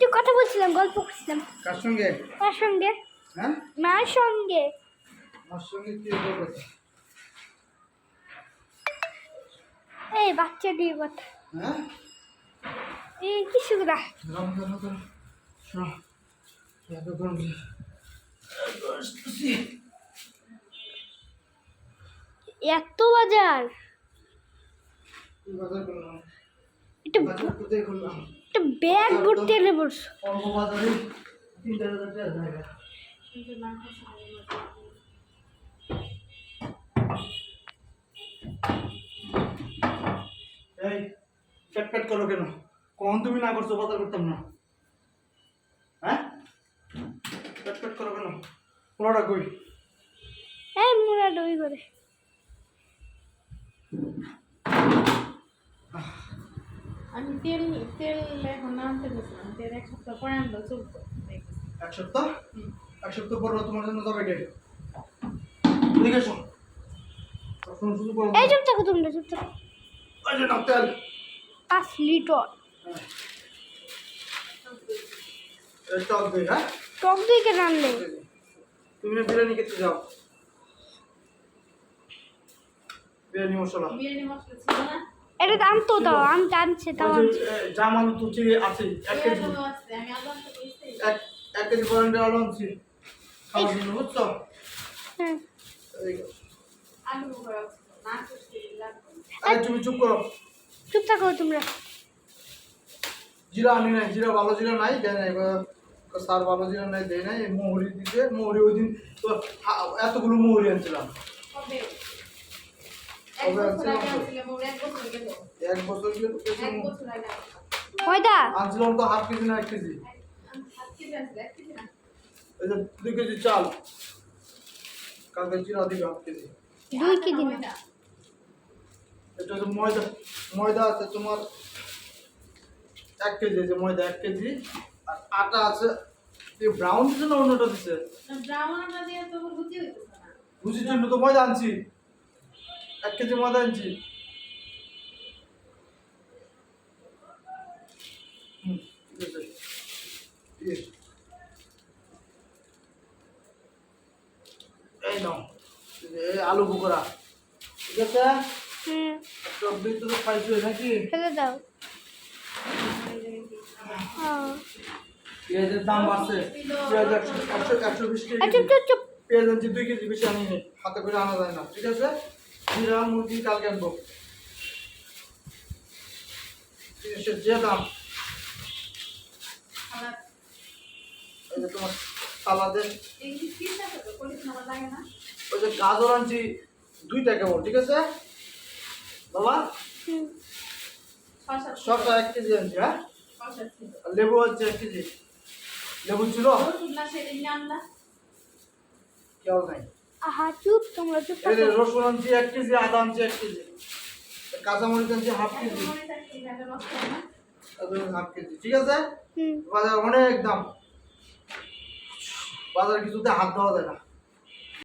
একটু কথা বলছিলাম গল্প করছিলাম। কার সঙ্গে? মার সঙ্গে? হ্যাঁ? মার সঙ্গে। আমার সঙ্গে কি বলবে এই বাচ্চা দিয়ে কথা হ্যাঁ? এই গরম শোনো এত কি? বাজার। কি বাজার করলাম? একটা বাজার কোথায় করলাম? একটা ব্যাগ ভর্তি এনে পড়ছো এই প্যাট করো কেন? কখন তুমি না করছ বাজার করতাম না? হ্যাঁ? প্যাট করো কেন? পড়াটা কই? এই মোরা দই করে আমি তেল তেল এখন আনতে গেছিলাম তেল এক সপ্তাহ পরে আনলো চলতো এক সপ্তাহ এক সপ্তাহ পর তোমার জন্য যাবে কে ঠিক আছে সবসময় শুধু করো এই চুপ থাকো তোমরা চুপ থাকো এই যে নাও তেল পাঁচ লিটার টক দই হ্যাঁ টক দই কেন আনলে তুমি না বিরিয়ানি খেতে যাও বিরিয়ানি মশলা বিরিয়ানি মশলা ছিল না এটা দাম তো দাও আমি আনছে তাও ওই আনছে যে, এ, জাম আলু তো চিড়ে আছে এক কেজি। এক কেজি পয়েন্টে আলু আনছি। খাওয়ার জন্য বুঝছ? হ্যাঁ আরে তুমি চুপ করো। চুপ থাকো তোমরা। জিরা আনি নাই জিরা ভালো জিরা নাই দেয় নাই সার ভালো জিরা নাই দেয় নাই মোহরি দিতে মোহরি ওই দিন তো এতগুলো মোহরি আনছিলাম। এক বছর আনছিলাম তো। হাফ কেজি না এক কেজি। এই যে দুই কেজি চাল। কালকে দিবে হাফ কেজি। দুই কেজি না? এটা হচ্ছে ময়দা। ময়দা আছে তোমার এক কেজি আছে ময়দা এক কেজি। আর আটা আছে এই ব্রাউন দিছে না অন্যটা দিছে? না, ব্রাউন আটা দিয়ে তো লুচি হইতেছে না। রুচির জন্য তো ময়দা আনছি। এক কেজি ময়দা আনছি। এই নাও এই আলু ঠিক আছে? হুম। টক তো খাইছো নাকি? ফেলে দাও। হ্যাঁ। পেঁয়াজের দাম বাড়ছে। পেঁয়াজ একশো একশো বিশ কেজি। চুপ পেঁয়াজ আনছি দুই কেজি বেশি আনি হাতে করে আনা যায় না। ঠিক আছে? জিরা মুরগি কালকে আনব। জিনিসের যে দাম। এই যে তোমার সালাদের। ওই যে গাজর আনছি দুইটা কেবল ঠিক আছে? বাবা? শসা এক কেজি আনছি হ্যাঁ। লেবু হচ্ছে এক কেজি। লেবু ছিল? কেউ নাই। আহা চুপ তোমরা চুপ এই যে রসুন আনছি এক কেজি আদা আনছি এক কেজি। কাঁচামরিচ আনছি হাফ কেজি। Half KG. ঠিক আছে? বাজার অনেক দাম। বাজার কিছুতে হাত দেওয়া যায় না।